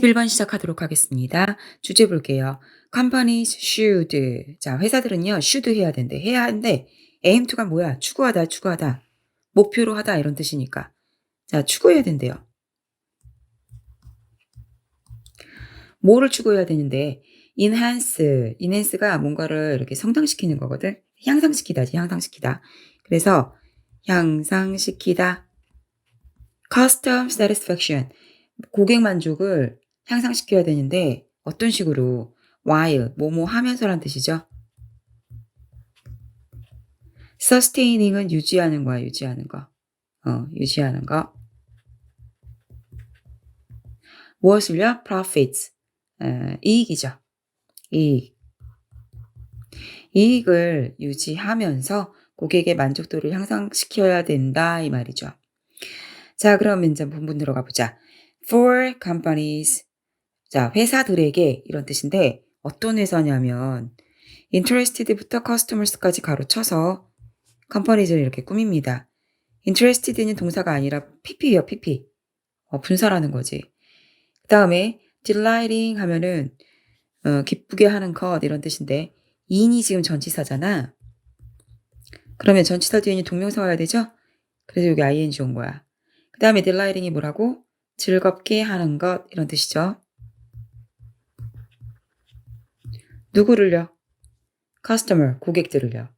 1번 시작하도록 하겠습니다. 주제 볼게요. companies should. 자, 회사들은요, should 해야 된대. 해야 하는데, aim to가 뭐야? 추구하다, 추구하다. 목표로 하다, 이런 뜻이니까. 자, 추구해야 된대요. 뭐를 추구해야 되는데, enhance. enhance가 뭔가를 이렇게 성장시키는 거거든. 향상시키다지, 향상시키다. 그래서, 향상시키다. custom satisfaction. 고객 만족을 향상시켜야 되는데 어떤 식으로 while 뭐뭐 하면서란 뜻이죠. sustaining은 유지하는 거야, 유지하는 거. 어, 유지하는 거. 무엇을요? profits. 에, 이익이죠. 이익. 이익을 유지하면서 고객의 만족도를 향상시켜야 된다 이 말이죠. 자, 그럼 이제 본문 들어가 보자. For companies. 자, 회사들에게 이런 뜻인데 어떤 회사냐면 interested부터 customers까지 가로쳐서 companies를 이렇게 꾸밉니다. interested는 동사가 아니라 pp예요, pp. 어, 분사라는 거지. 그 다음에 delighting 하면은 어, 기쁘게 하는 것 이런 뜻인데 in이 지금 전치사잖아. 그러면 전치사 뒤에는 동명사 와야 되죠? 그래서 여기 ing 온 거야. 그 다음에 delighting이 뭐라고? 즐겁게 하는 것 이런 뜻이죠. 누구를요? customer, 고객들을요.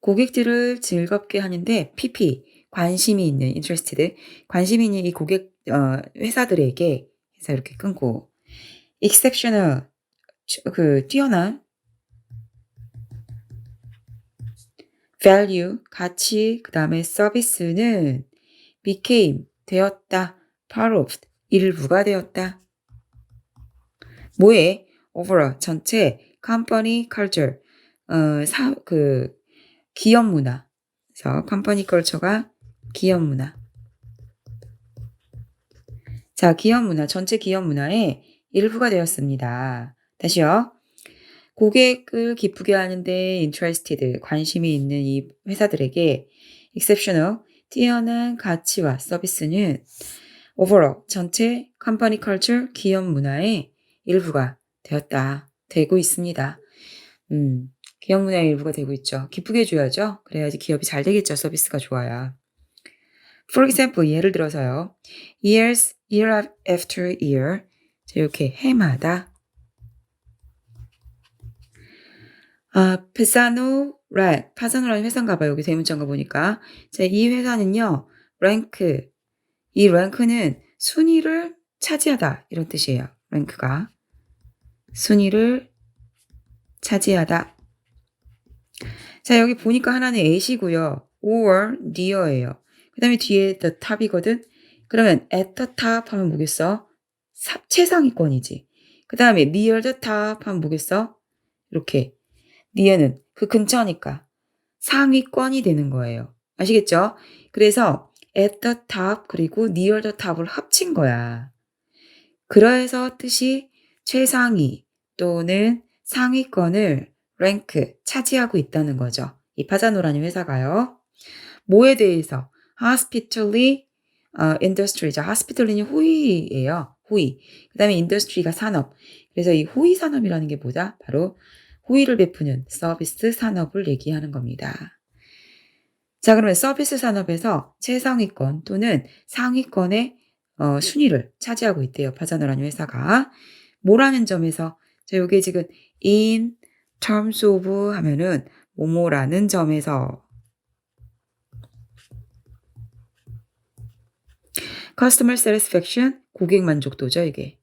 고객들을 즐겁게 하는데 PP, 관심이 있는 interested, 관심이 있는 이 고객 어, 회사들에게 해서 이렇게 끊고 exceptional, 그 뛰어난 value, 가치, 그 다음에 서비스는 became, 되었다. part of, 일부가 되었다. 뭐에? overall, 전체, company culture, 어, 사, 그, 기업 문화. 그래서 company culture가 기업 문화. 자, 기업 문화, 전체 기업 문화의 일부가 되었습니다. 다시요. 고객을 기쁘게 하는데 interested, 관심이 있는 이 회사들에게 exceptional, 뛰어난 가치와 서비스는 overall 전체 컴퍼니 컬처 기업 문화의 일부가 되었다. 되고 있습니다. 음, 기업 문화의 일부가 되고 있죠. 기쁘게 해줘야죠. 그래야지 기업이 잘 되겠죠. 서비스가 좋아야. For example, 예를 들어서요. years, year after year. 자, 이렇게 해마다. 아, 페사노 라 파사노라는 회사인가 봐요. 여기 대문자인가 보니까. 자, 이 회사는요. 랭크. 이 랭크는 순위를 차지하다. 이런 뜻이에요. 랭크가. 순위를 차지하다. 자, 여기 보니까 하나는 at이고요. or near예요. 그 다음에 뒤에 the top이거든. 그러면 at the top 하면 뭐겠어? 사, 최상위권이지. 그 다음에 near the top 하면 뭐겠어? 이렇게. near는 그 근처니까 상위권이 되는 거예요. 아시겠죠? 그래서 at the top 그리고 near the top을 합친 거야. 그래서 뜻이 최상위 또는 상위권을 랭크 차지하고 있다는 거죠. 이 파자노라는 회사가요. 뭐에 대해서 hospitality 어, industry죠. hospitally는 호의예요. 호의. 그 다음에 industry가 산업. 그래서 이 호의 산업이라는 게 뭐다? 바로 호의를 베푸는 서비스 산업을 얘기하는 겁니다. 자, 그러면 서비스 산업에서 최상위권 또는 상위권의 어, 순위를 차지하고 있대요. 파자노라는 회사가. 뭐라는 점에서 자, 요게 지금 in terms of 하면은 뭐뭐라는 점에서 customer satisfaction 고객 만족도죠, 이게.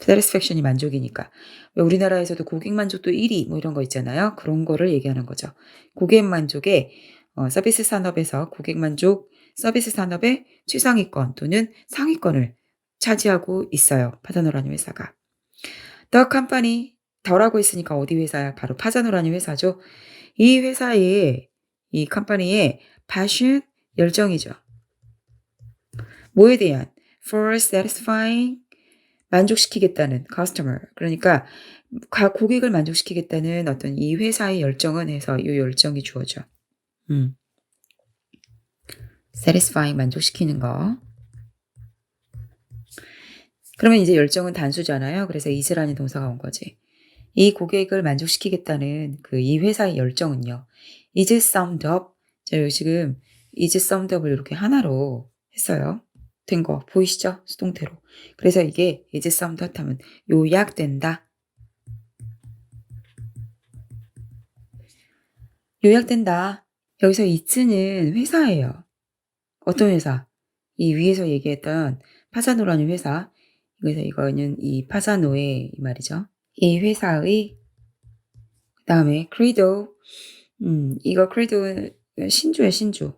satisfaction이 만족이니까. 왜 우리나라에서도 고객 만족도 1위 뭐 이런 거 있잖아요. 그런 거를 얘기하는 거죠. 고객 만족의 어, 서비스 산업에서 고객 만족 서비스 산업의 최상위권 또는 상위권을 차지하고 있어요. 파자노라는 회사가. The company 더라고 했으니까 어디 회사야? 바로 파자노라는 회사죠. 이 회사의 이 컴퍼니의 passion 열정이죠. 뭐에 대한 for satisfying 만족시키겠다는 customer 그러니까 고객을 만족시키겠다는 어떤 이 회사의 열정은 해서 이 열정이 주어져. 음. satisfying 만족시키는 거. 그러면 이제 열정은 단수잖아요. 그래서 is라는 동사가 온 거지. 이 고객을 만족시키겠다는 그 이 회사의 열정은요. is summed up. 자, 여기 지금 is summed up을 이렇게 하나로 했어요. 된 거 보이시죠? 수동태로. 그래서 이게 is summed up 하면 요약된다. 요약된다. 여기서 이츠는 회사예요. 어떤 회사? 이 위에서 얘기했던 파사노라는 회사. 그래서 이거는 이 파사노의 이 말이죠. 이 회사의 그 다음에 크리도 음 이거 크리도 신주예 신주.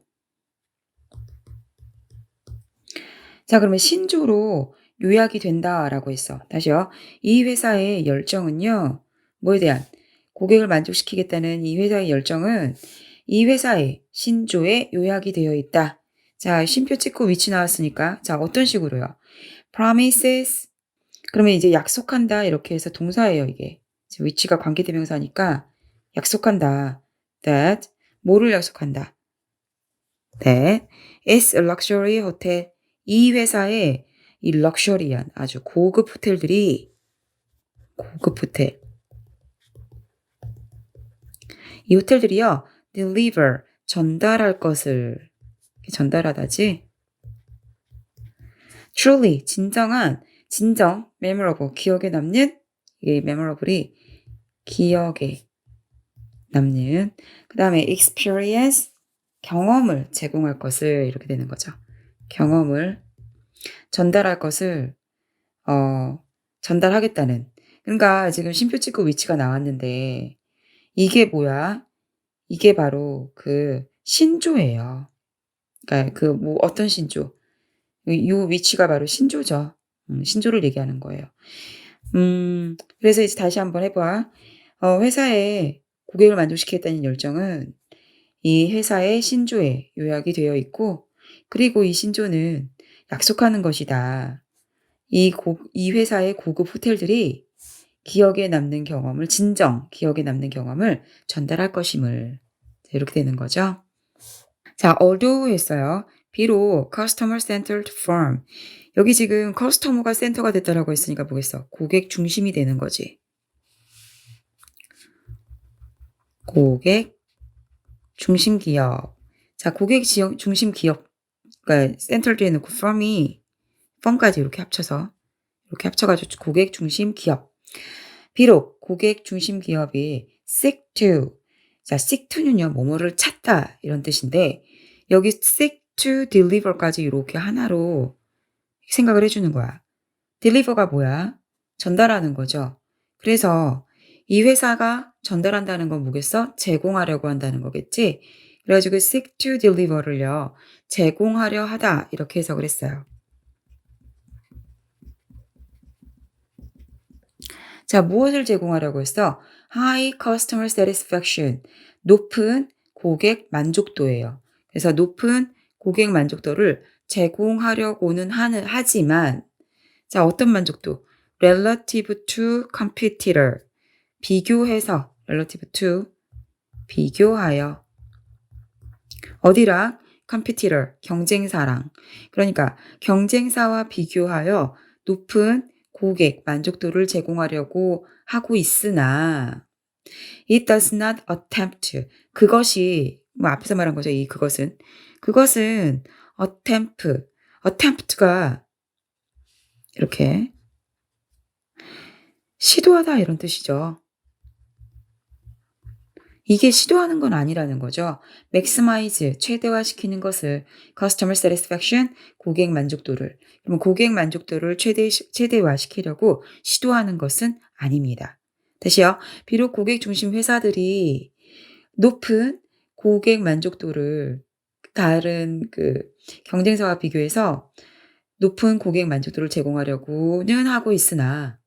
자 그러면 신주로 요약이 된다라고 했어. 다시요. 이 회사의 열정은요. 뭐에 대한 고객을 만족시키겠다는 이 회사의 열정은 이 회사의 신조에 요약이 되어 있다. 자, 쉼표 찍고 위치 나왔으니까 자, 어떤 식으로요? Promises 그러면 이제 약속한다 이렇게 해서 동사예요, 이게. 위치가 관계대명사니까 약속한다. that 뭐를 약속한다. that is a luxury hotel. 이 회사의 이 럭셔리한 아주 고급 호텔들이 고급 호텔 이 호텔들이요 deliver 전달할 것을 전달하다지 truly 진정한 진정 memorable 기억에 남는 이 memorable이 기억에 남는 그 다음에 experience 경험을 제공할 것을 이렇게 되는 거죠. 경험을 전달할 것을 어 전달하겠다는 그러니까 지금 심표 찍고 위치가 나왔는데 이게 뭐야? 이게 바로 그 신조예요. 그러니까 그 뭐 어떤 신조? 이 위치가 바로 신조죠. 음, 신조를 얘기하는 거예요. 음, 그래서 이제 다시 한번 해봐. 어, 회사에 고객을 만족시키겠다는 열정은 이 회사의 신조에 요약이 되어 있고, 그리고 이 신조는 약속하는 것이다. 이, 고, 이 회사의 고급 호텔들이 기억에 남는 경험을, 진정 기억에 남는 경험을 전달할 것임을. 이렇게 되는 거죠. 자, although 했어요. 비록 customer centered firm. 여기 지금 커스터머가 센터가 됐다라고 했으니까 뭐겠어? 고객 중심이 되는 거지. 고객 중심 기업. 자, 고객 지역 중심 기업. 그러니까 센터를 뒤에 놓고 firm이 firm까지 이렇게 합쳐서 이렇게 합쳐가지고 고객 중심 기업. 비록 고객 중심 기업이 seek to 자, seek to는요, 뭐뭐를 찾다 이런 뜻인데 여기 seek to deliver까지 이렇게 하나로 생각을 해주는 거야. deliver가 뭐야? 전달하는 거죠. 그래서 이 회사가 전달한다는 건 뭐겠어? 제공하려고 한다는 거겠지? 그래가지고 seek to deliver를요, 제공하려 하다 이렇게 해석을 했어요. 자, 무엇을 제공하려고 했어? High customer satisfaction. 높은 고객 만족도예요. 그래서 높은 고객 만족도를 제공하려고는 하지만, 자, 어떤 만족도? relative to competitor. 비교해서, relative to, 비교하여. 어디랑? competitor, 경쟁사랑. 그러니까 경쟁사와 비교하여 높은 고객 만족도를 제공하려고 하고 있으나 it does not attempt 그것이 뭐 앞에서 말한 거죠. 이 그것은 그것은 attempt attempt가 이렇게 시도하다 이런 뜻이죠. 이게 시도하는 건 아니라는 거죠. maximize, 최대화시키는 것을 customer satisfaction, 고객 만족도를. 그러면 고객 만족도를 최대, 최대화시키려고 시도하는 것은 아닙니다. 다시요. 비록 고객 중심 회사들이 높은 고객 만족도를 다른 그 경쟁사와 비교해서 높은 고객 만족도를 제공하려고는 하고 있으나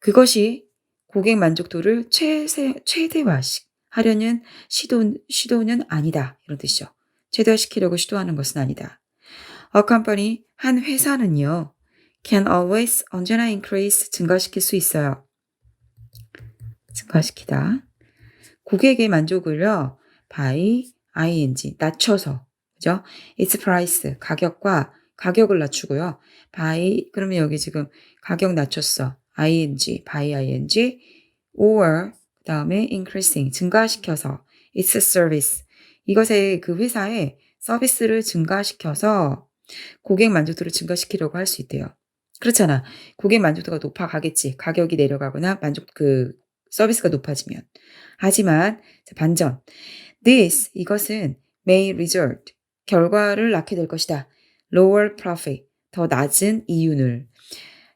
그것이 고객 만족도를 최세, 최대화시, 하려는 시도, 시도는 아니다. 이런 뜻이죠. 최대화시키려고 시도하는 것은 아니다. A company, 한 회사는요, can always, 언제나 increase, 증가시킬 수 있어요. 증가시키다. 고객의 만족을요, by ing, 낮춰서, 그죠? its price, 가격과 가격을 낮추고요. by 그러면 여기 지금 가격 낮췄어. ing, by ing or 그다음에 increasing 증가시켜서 its service 이것의 그 회사의 서비스를 증가시켜서 고객 만족도를 증가시키려고 할 수 있대요. 그렇잖아. 고객 만족도가 높아가겠지. 가격이 내려가거나 만족 그 서비스가 높아지면. 하지만 자, 반전. This 이것은 may result 결과를 낳게 될 것이다. lower profit 더 낮은 이윤을.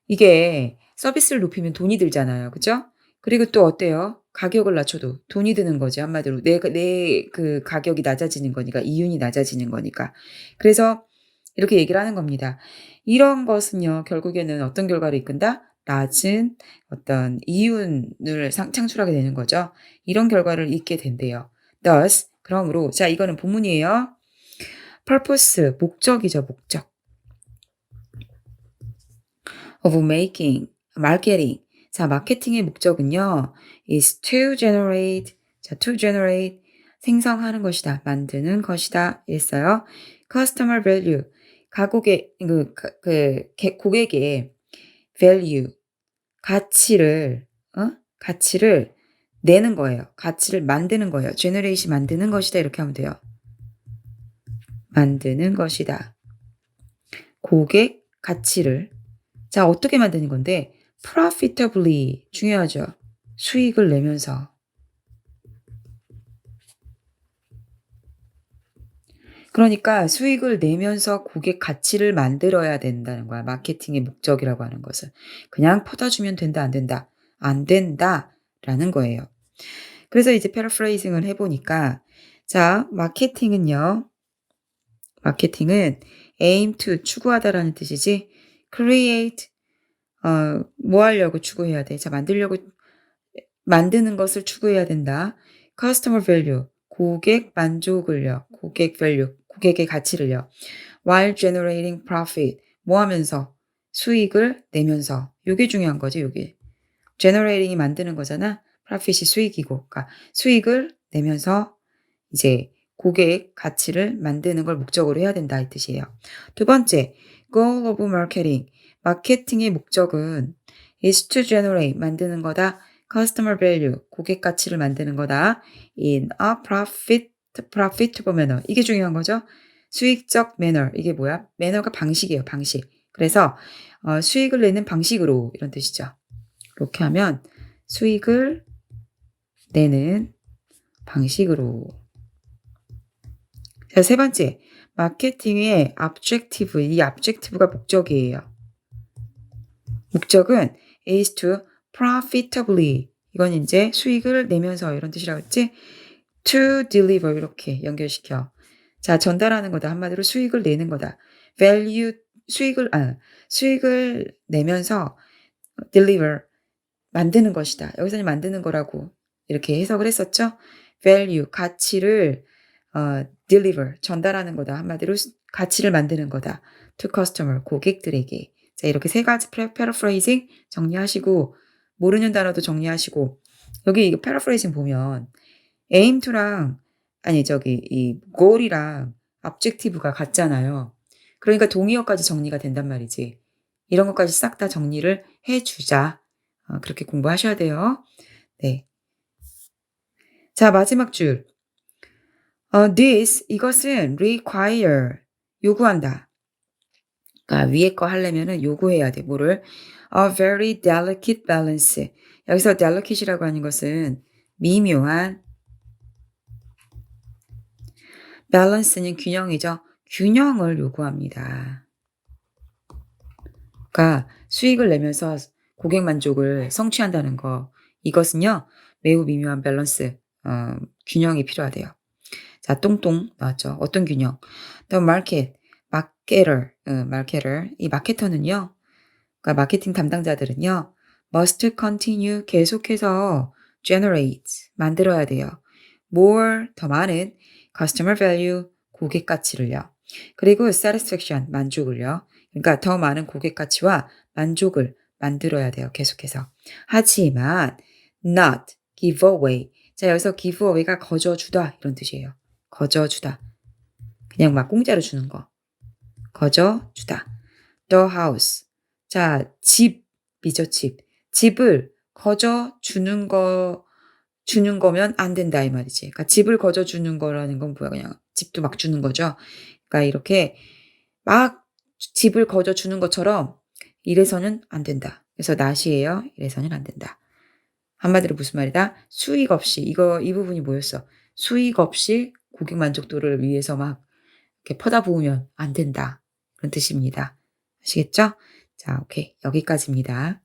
이게 서비스를 높이면 돈이 들잖아요. 그죠? 그리고 또 어때요? 가격을 낮춰도 돈이 드는 거지 한마디로 내 내 그 가격이 낮아지는 거니까 이윤이 낮아지는 거니까 그래서 이렇게 얘기를 하는 겁니다. 이런 것은요 결국에는 어떤 결과를 이끈다? 낮은 어떤 이윤을 상- 창출하게 되는 거죠. 이런 결과를 잇게 된대요. Thus 그러므로 자 이거는 본문이에요. purpose 목적이죠 목적 of making marketing 자 마케팅의 목적은요 is to generate 자 to generate 생성하는 것이다 만드는 것이다 이랬어요. customer value 가곡의 그, 그, 그 개- 고객의 value 가치를 어 가치를 내는 거예요. 가치를 만드는 거예요. generate 만드는 것이다 이렇게 하면 돼요. 만드는 것이다. 고객 가치를 자 어떻게 만드는 건데 profitably 중요하죠. 수익을 내면서 그러니까 수익을 내면서 고객 가치를 만들어야 된다는 거야. 마케팅의 목적이라고 하는 것은. 그냥 퍼다 주면 된다, 안 된다. 안 된다 라는 거예요. 그래서 이제 패러프레이징을 해보니까, 자, 마케팅은요. 마케팅은 aim to 추구하다라는 뜻이지, create, 어, 뭐 하려고 추구해야 돼? 자, 만들려고, 만드는 것을 추구해야 된다. customer value, 고객 만족을요. 고객 value, 고객의 가치를요. while generating profit, 뭐 하면서? 수익을 내면서. 요게 중요한 거지, 요게. generating이 만드는 거잖아. Profit이 수익이고. 그러니까 수익을 내면서 이제 고객 가치를 만드는 걸 목적으로 해야 된다 이 뜻이에요. 두 번째, goal of marketing. 마케팅의 목적은 is to generate 만드는 거다. customer value 고객 가치를 만드는 거다. in a profit profitable manner. 이게 중요한 거죠. 수익적 매너. 이게 뭐야? 매너가 방식이에요. 방식. 그래서 어, 수익을 내는 방식으로 이런 뜻이죠. 이렇게 하면 수익을 내는 방식으로. 자, 세 번째. 마케팅의 objective. 이 objective가 목적이에요. 목적은 is to profitably. 이건 이제 수익을 내면서 이런 뜻이라고 했지? to deliver 이렇게 연결시켜. 자, 전달하는 거다. 한마디로 수익을 내는 거다. value 수익을 아, 수익을 내면서 deliver 만드는 것이다. 여기서는 만드는 거라고 이렇게 해석을 했었죠. value 가치를 어, deliver 전달하는 거다. 한마디로 수- 가치를 만드는 거다. to customer 고객들에게. 자, 이렇게 세 가지 패러프레이징 정리하시고 모르는 단어도 정리하시고 여기 이거 패러프레이징 보면 aim to랑 아니 저기 이 goal이랑 objective가 같잖아요. 그러니까 동의어까지 정리가 된단 말이지. 이런 것까지 싹 다 정리를 해주자. 어, 그렇게 공부하셔야 돼요. 네. 자 마지막 줄. 어, this 이것은 require 요구한다. 그러니까 위에 거 하려면은 요구해야 돼. 뭐를? A very delicate balance. 여기서 delicate이라고 하는 것은 미묘한 balance는 균형이죠. 균형을 요구합니다. 그러니까 수익을 내면서 고객 만족을 성취한다는 거. 이것은요. 매우 미묘한 밸런스, 어, 균형이 필요하대요. 자, 똥똥 나왔죠. 어떤 균형? The market, 마케터, 어, 마케터. 이 마케터는요. 그러니까 마케팅 담당자들은요. must continue 계속해서 generate 만들어야 돼요. more 더 많은 customer value 고객 가치를요. 그리고 satisfaction 만족을요. 그러니까 더 많은 고객 가치와 만족을 만들어야 돼요. 계속해서. 하지만 not give away. 자, 여기서 give away가 거저 주다 이런 뜻이에요. 거저 주다. 그냥 막 공짜로 주는 거. 거저 주다. the house. 자, 집이죠, 집. 집을 거저 주는 거, 주는 거면 안 된다, 이 말이지. 그러니까 집을 거저 주는 거라는 건 뭐야, 그냥 집도 막 주는 거죠. 그러니까 이렇게 막 집을 거저 주는 것처럼 이래서는 안 된다. 그래서 not이에요. 이래서는 안 된다. 한마디로 무슨 말이다? 수익 없이, 이거, 이 부분이 뭐였어? 수익 없이 고객 만족도를 위해서 막 이렇게 퍼다 부으면 안 된다. 그런 뜻입니다. 아시겠죠? 자, 오케이. 여기까지입니다.